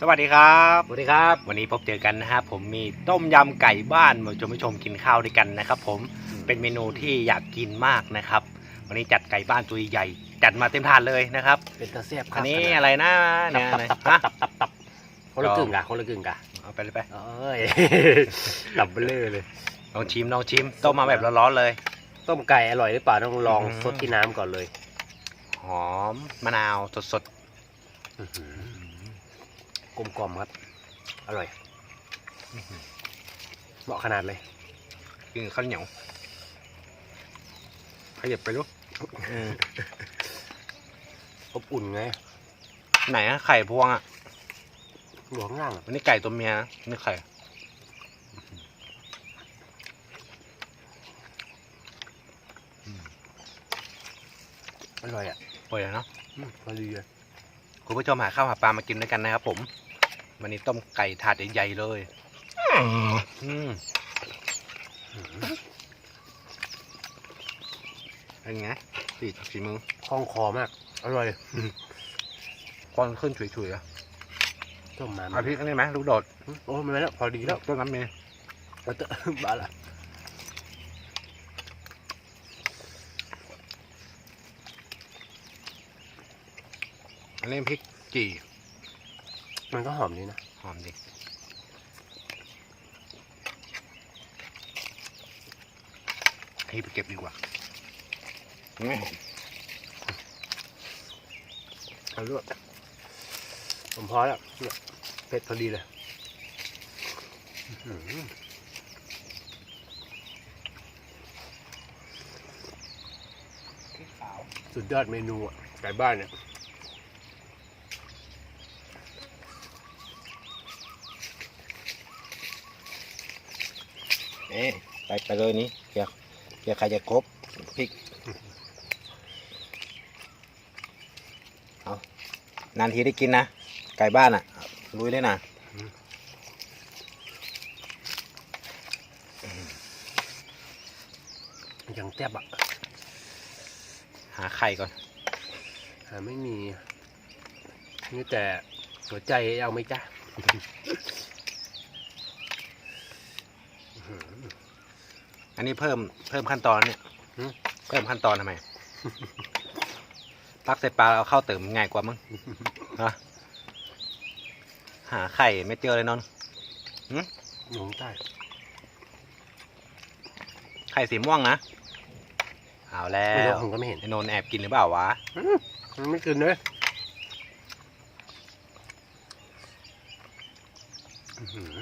สวัสดีครับสวัสดีครับ วันนี้พบเจอกันนะครับผมมีต้มยำไก่บ้านมาชมผู้ชมกินข้าวด้วยกันนะครับ ผมเป็นเมนูที่อยากกินมากนะครับ วันนี้จัดไก่บ้านตัวใหญ่ จัดมาเต็มถาดเลยนะครับเป็นตาเสียบคอัรันบนี้อะไรนะตัเนี่ยบอะไรตับตัฮะบตับตับตับคนละกึ่งกะคนละกึ่งกะเอาไปเลยไปเอ้ย ตับเบลอเลย ลองชิมลองชิมต้มมาแบบร้อนๆเลย ต้มไก่อร่อยหรือเปล่าต้องลองอืม ซดที่น้ำก่อนเลยหอมมะนาวสดอื้อหือ กลมกล่อมครับ อร่อย เหมาะขนาดเลยๆกินกับข้าวเหนียวขยับไปลูกอืมอบอุ่นไง ไหนอะไข่พวงอะอยู่ข้างล่างอะวันนี้ไก่ตัวเมียนะนี่ไข่ อร่อยอะเปิดแล้วเนาะอืมพอดีเลยคุณผู้ชมหาข้าวหาปลามากินด้วยกันนะครับผม วันนี้ต้มไก่ถาดใหญ่ๆเลยอืมเป็นไงสีสีมือคล่องคอมาก อร่อยควันขึ้นฉุยๆอะต้มมาเอาพริกอันนี้ไหมลูกโดด โอ้ไม่เป็นแล้ว พอดีแล้วต้นน้ำมีเอาเถอะบ้าละอันนี้พริกจี่ มันก็หอมดีนะ หอมดิให้ไปเก็บดีกว่าอืมเอาลวกผมพอแล้วเนี่ยเผ็ดพอดีเลยอื้อหือสุดยอดเมนูอะไก่บ้านเนี่ย เอ๊ะไปไปเลยนี่เกี่ยวเกี่ยวใครจะครบพริกเอานานทีได้กินนะ ไก่บ้านอะลุยเลยนะยังแซ่บอะ หาไข่ก่อน หาไม่มีนี่แต่หัวใจเอาไหมจ๊ะอื้อหือ อันนี้เพิ่มเพิ่มขั้นตอนเนี่ยหืมเพิ่มขั้นตอนทำไมตักใส่ปลาเอาเข้าเติมง่ายกว่ามั้งฮะหาไข่ไม่เจอเลยนนท์อยู่ข้างใต้ไข่สีม่วงนะเอาแล้ไม่รู้วผมก็ไม่เห็นไอ้นนท์แอบกินหรือเปล่าวะมันไม่กินเลยอื้อหือ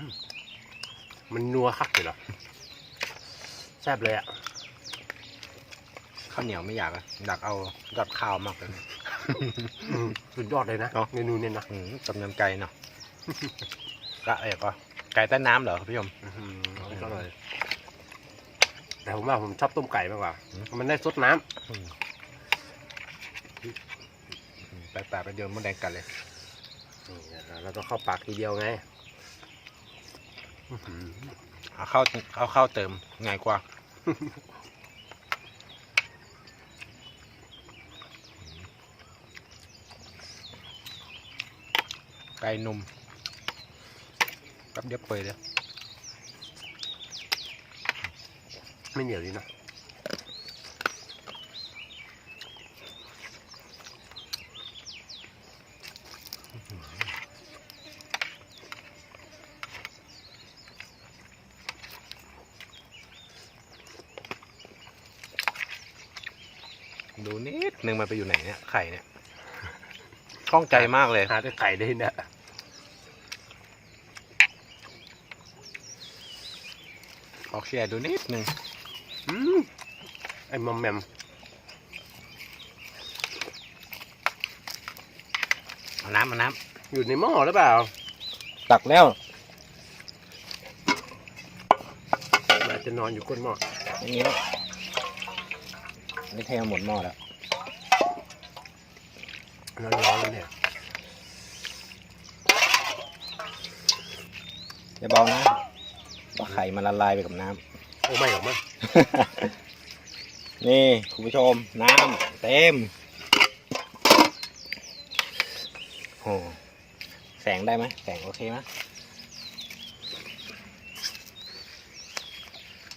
มันนัวคักเลยเหรอแซ่บเลยอะข้าวเหนียวไม่อยากอะอยากเอายอดข้าวมากเลยอืมสุดยอดเลยนะเนอะ เมนูเนี่ยนะอืมต้มยำไก่เนาะกะเอกก็ไก่ใต้น้ำเหรอคุณผู้ชมอื้อหืออร่อยแต่ผมว่าผมชอบต้มไก่มากกว่า อืม มันได้ซดน้อืมแปลกๆไปเดินมดแดงกันเลยำนี่นะแล้วก็เข้าปากทีเดียวไงอื้อหือเอาเข้าเอาเข้าเติมง่ายกว่า ไก่นุ่มแป๊บเดียวเปิดเลยไม่เหนียวดีนะ นิดนึงมันไปอยู่ไหนเนี่ยไข่เนี่ยคล่องใจมากเลยหาแต่ไก่ได้เนี่ยขอเคลียร์ดูนิดนึงอืมไอ้มอมแมมเอาน้ำเอาน้อยู่ในหม้อหรือเปล่าำตักแล้วอาจจะนอนอยู่ก้นหม้ออย่างนี้แล้วนี่เทมาหมดหม้อแล้ว ร้อนๆแล้วเนี่ยอย่าเบานะว่าไข่มันละลายไปกับน้โอ้ไม่หรอกมั้งำนี่คุณผู้ชมน้ำเต็มโอ้แแสงได้ไหมแสงโอเคไหม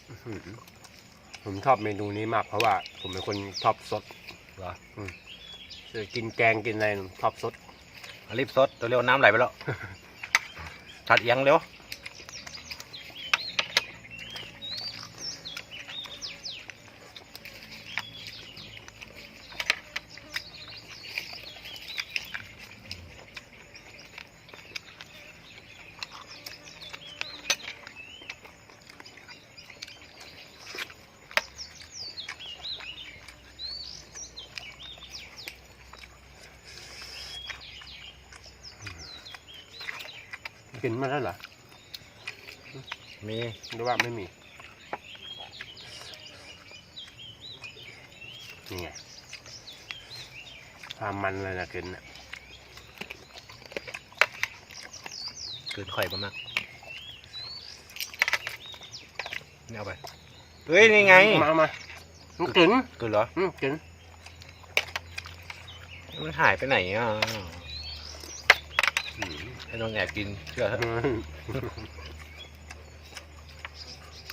อื้อหือผมชอบเมนูนี้มากเพราะว่า ผมเป็นคนชอบสดเหรอจะ กินแกงกินอะไรชอบสดเอารีบซดตัวเร็วน้ำไหลไปแล้ว ถัดเอียงเร็ว นมาแล้วเหรอมีหรือว่าไม่มีนี่ไงความมันเลยนะกินน่ะเกินข่อยบ้างมากนี่เอาไปเฮ้ยนี่ไงมามามันกินเกินเหรออืมกินมันหายไปไหนอะอืม ให้น้องแอบกินเชื่อเถอะ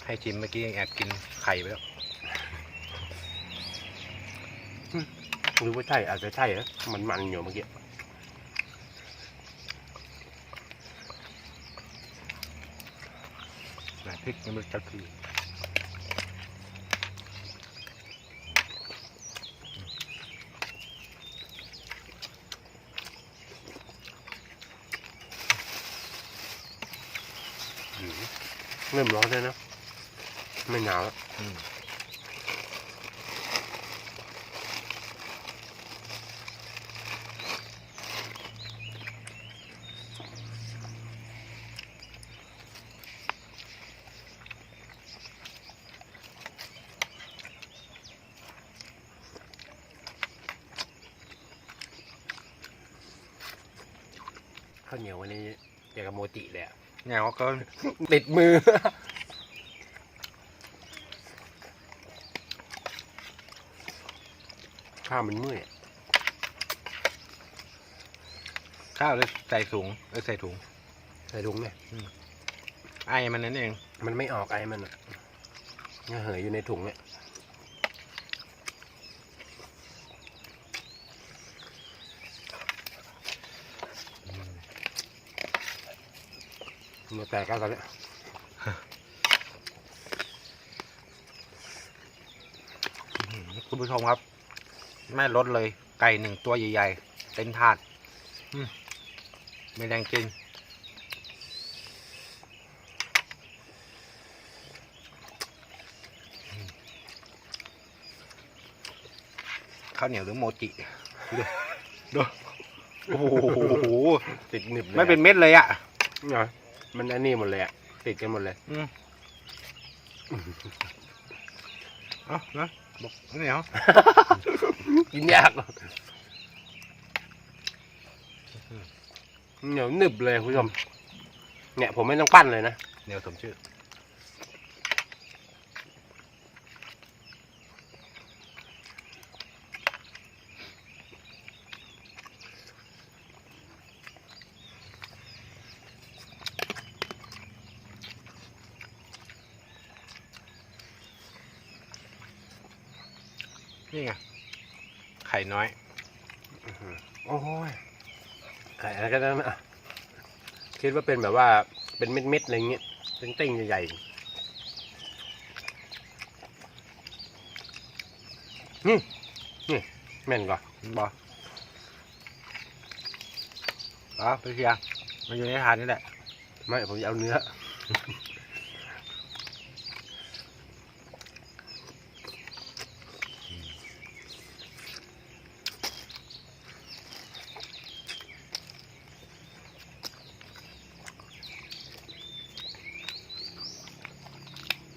ให้ชิมเมื่อกี้ยังแอบกินไข่ไปแล้วหรือว่าใช่อาจจะใช่นะมันมันอยู่เมื่อกี้ไหนพริกยังไม่จัดที อืม เริ่มร้อนแล้วนะ ไม่หนาวแล้วอืมข้าวเหนียววันนี้เกี่ยวกับโมจิเลยอะ เงาก็ติดมือ ข้าวมันเมื่อยอะข้าวเลยใส่ถุงเออใส่ถุง ใส่ถุงเนี่ยไอ้มันนั่นเอง มันไม่ออกไอ้มันอะยังเหยอยู่ในถุงเนี่ย มันแตกกันตอนเนี้ยคุณผู้ชมครับ ไม่ลดเลย ไก่หนึ่งตัวใหญ่ๆ เต็มถาดอืมไม่แรงกินข้าวเหนียวหรือโมจิดูดูโอ้โหติดหนึบเลยไม่เป็นเม็ดเลยอะเนาะ มันอันนี้หมดเลยอะติดกันหมดเลย อืมเอานะบอกเหนียวกินยากเหนียวหนึบเลยคุณผู้ชมเนี่ยผมไม่ต้องปั้นเลยนะเหนียวสมชื่อ นี่ไง ไข่น้อย โอ้ยไข่อะไรก็ได้นะคิดว่าเป็นแบบว่าเป็นเม็ดๆอะไรเงี้ยเป็นเต้งๆใหญ่ๆ นี่นี่แม่นก่อนบออ๋อไปเคลียร์มันอยู่ในถาดนี่แหละ ไม่ ผมจะเอาเนื้อ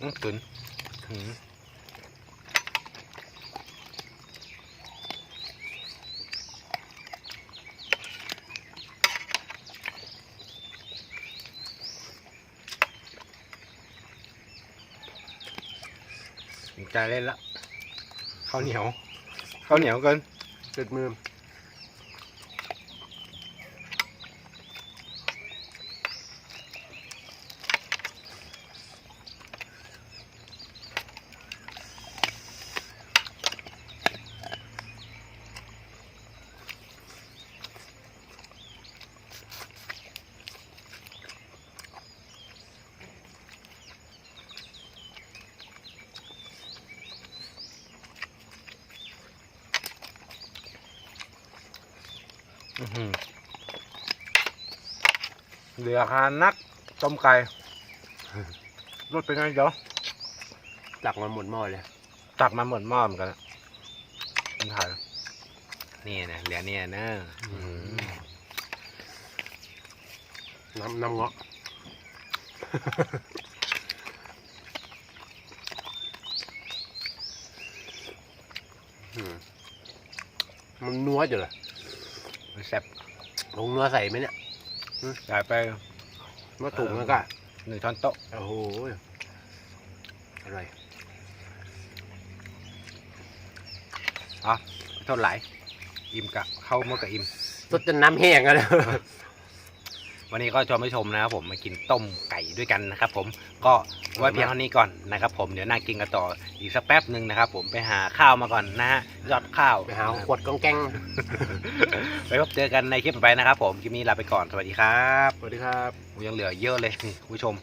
มตุนอืมใจเล่นละข้าวเหนียวข้าวเหนียวเกินติดมือ เหลือคานักต้มไก่รสเป็นไงเดี๋ยวตักมาหมดหม้อเลย ตักมาเหมือนหม้อเหมือนกันอะมันถ่ายนี่นะเหลือเนี่ยนะอื้อหือน้ำน้ำเงาะอืมมันนัวอยู่เหรอมัน แซ่บลงนัวใส่ไหมเนี่ยใส่ไปนัวถุงแล้วก็หนึ่งช้อนโต๊ะโอ้โหอร่อยอะเท่าไหร่อิ่มกะเข้าเมื่อกับอิ่มสดจนน้ำแห้งอะเลย วันนี้ก็ชวนผู้ชมนะครับผมมากินต้มไก่ด้วยกันนะครับ ผมก็ไว้เพียงเท่านี้ก่อนนะครับ ผมเดี๋ยวนั่งกินกันต่ออีกสักแป๊บหนึ่งนะครับ ผมไปหาข้าวมาก่อนนะฮะยอดข้าวไปหาขวดกองแกงไปพบเจอกันในคลิปต่อไปนะครับ ผมคลิปนี้ลาไปก่อนสวัสดีครับสวัสดีครับยังเหลือเยอะเลยนี่คุณผู้ชม